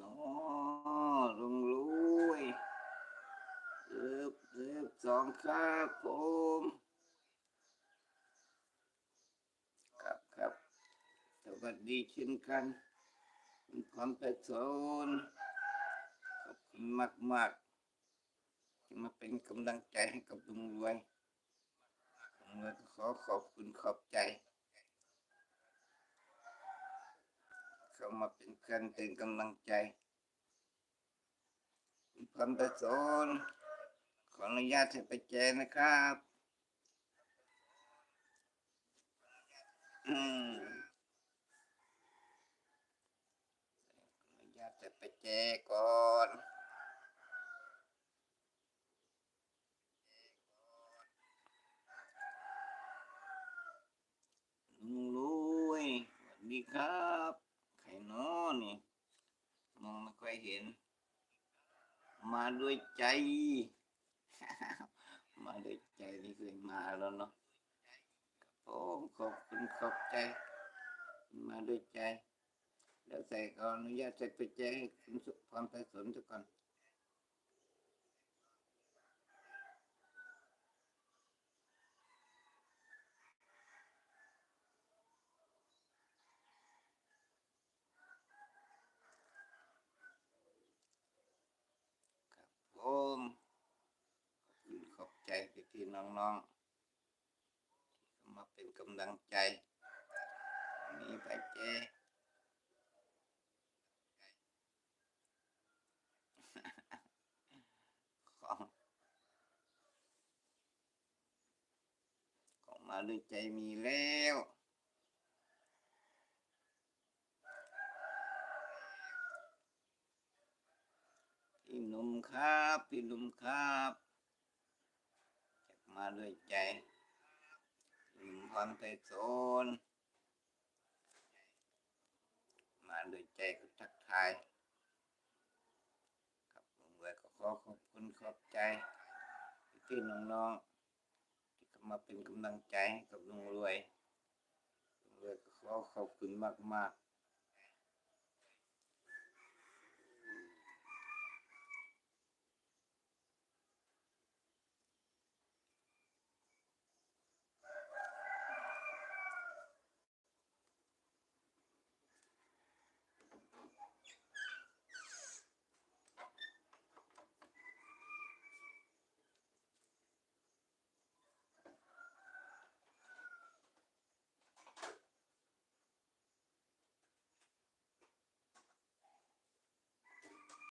เนาะลุงรวยเอิบเอิบสองครับผมครับครับสวัสดีเช่นกันคุณพรประสนขอบคุณมากมากที่มาเป็นกำลังใจให้กับลุงรวยลุงรวยก็ขอขอบคุณขอบใจ เข้า มาเป็นเพื่อนเป็นกำลังใจคุณพรประสนขออนุญาตให้ไปแจนะครับอืมอนุญาตให้ไปแจก่อนลุงรวยสวัสดีครับ น้อนี่มองไม่ค่อยเห็น มาด้วยใจ มาด้วยใจนี่เคยมาแล้วเนาะโอ้ขอบคุณขอบใจ มาด้วยใจ แล้วใส่ก็อนุญาตใส่ไปแจ้งคุณสุพรไปสนทุกคนครับผมขอบคุณขอบใจ พี่น้องๆมาเป็นกำลังใจ มีไปแจ้ของของมาด้วยใจมีแล้วพี่หนุ่มครับ พี่หนุ่มครับ ด้วยใจพี่หนุ่มพรไพศาลมาด้วยใจก็ทักทายครับลุงรวก็ขอขอบคุณขอบใจพี่ๆน้องๆที่มาเป็นกำลังใจให้กับลุงรวยลุงรวยก็ขอขอบคุณมากๆ